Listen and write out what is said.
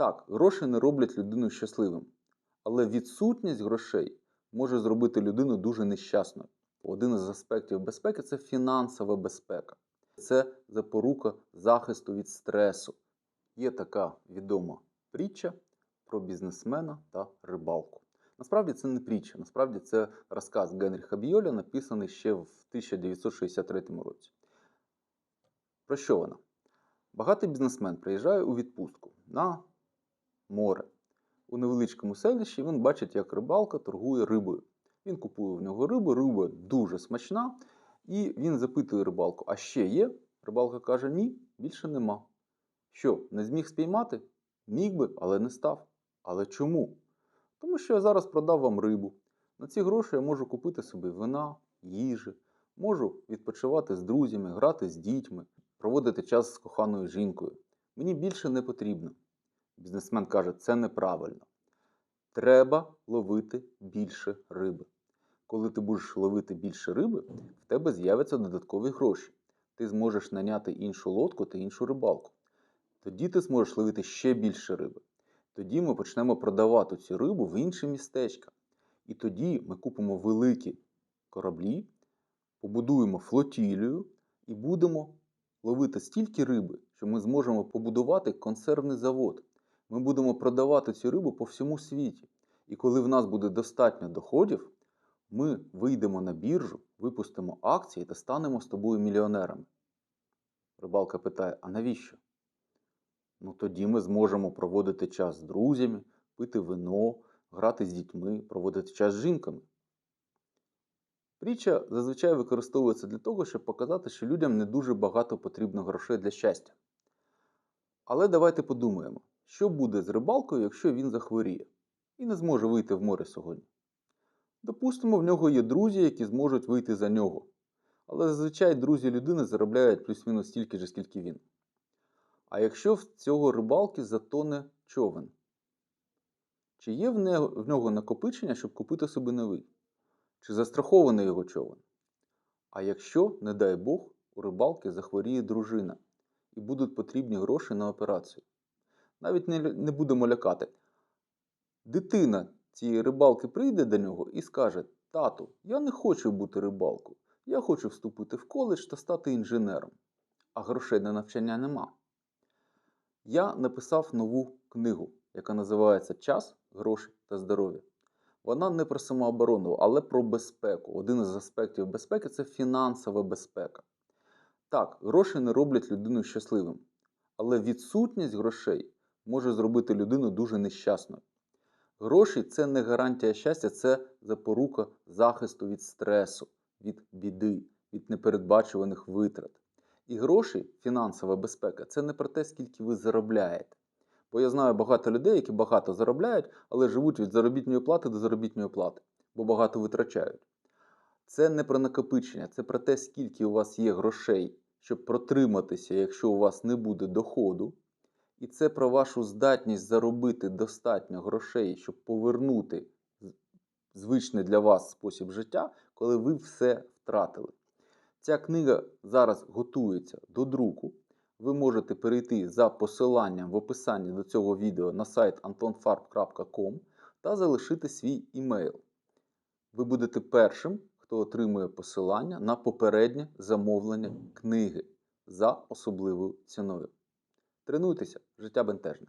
Так, гроші не роблять людину щасливим, але відсутність грошей може зробити людину дуже нещасною. Один із аспектів безпеки це фінансова безпека. Це запорука захисту від стресу. Є така відома притча про бізнесмена та рибалку. Насправді це не притча, насправді це розказ Генріха Бійоля, написаний ще в 1963 році. Про що вона? Багатий бізнесмен приїжджає у відпустку на море. У невеличкому селищі він бачить, як рибалка торгує рибою. Він купує в нього рибу, риба дуже смачна, і він запитує рибалку: а ще є? Рибалка каже: ні, більше нема. Що, не зміг спіймати? Міг би, але не став. Але чому? Тому що я зараз продав вам рибу. На ці гроші я можу купити собі вина, їжі, можу відпочивати з друзями, грати з дітьми, проводити час з коханою жінкою. Мені більше не потрібно. Бізнесмен каже, це неправильно. Треба ловити більше риби. Коли ти будеш ловити більше риби, в тебе з'являться додаткові гроші. Ти зможеш наняти іншу лодку та іншу рибалку. Тоді ти зможеш ловити ще більше риби. Тоді ми почнемо продавати цю рибу в інші містечка. І тоді ми купимо великі кораблі, побудуємо флотілію і будемо ловити стільки риби, що ми зможемо побудувати консервний завод. Ми будемо продавати цю рибу по всьому світі. І коли в нас буде достатньо доходів, ми вийдемо на біржу, випустимо акції та станемо з тобою мільйонерами. Рибалка питає: а навіщо? Ну тоді ми зможемо проводити час з друзями, пити вино, грати з дітьми, проводити час з жінками. Притча зазвичай використовується для того, щоб показати, що людям не дуже багато потрібно грошей для щастя. Але давайте подумаємо, що буде з рибалкою, якщо він захворіє і не зможе вийти в море сьогодні. Допустимо, в нього є друзі, які зможуть вийти за нього. Але зазвичай друзі людини заробляють плюс-мінус стільки ж, скільки він. А якщо в цього рибалки затоне човен? Чи є в нього накопичення, щоб купити собі новий? Чи застрахований його човен? А якщо, не дай Бог, у рибалки захворіє дружина і будуть потрібні гроші на операцію? Навіть не, не будемо лякати. Дитина цієї рибалки прийде до нього і скаже: Тату, я не хочу бути рибалкою, я хочу вступити в коледж та стати інженером. А грошей на навчання нема. Я написав нову книгу, яка називається Час, гроші та здоров'я. Вона не про самооборону, але про безпеку. Один із аспектів безпеки це фінансова безпека. Так, гроші не роблять людину щасливим, але відсутність грошей може зробити людину дуже нещасною. Гроші це не гарантія щастя, це запорука захисту від стресу, від біди, від непередбачуваних витрат. І гроші, фінансова безпека, це не про те, скільки ви заробляєте. Бо я знаю багато людей, які багато заробляють, але живуть від заробітної плати до заробітної плати, бо багато витрачають. Це не про накопичення, це про те, скільки у вас є грошей, щоб протриматися, якщо у вас не буде доходу. І це про вашу здатність заробити достатньо грошей, щоб повернути звичний для вас спосіб життя, коли ви все втратили. Ця книга зараз готується до друку. Ви можете перейти за посиланням в описанні до цього відео на сайт antonfarb.com та залишити свій імейл. Ви будете першим, хто отримує посилання на попереднє замовлення книги за особливою ціною. Тренуйтеся, життя бентежне.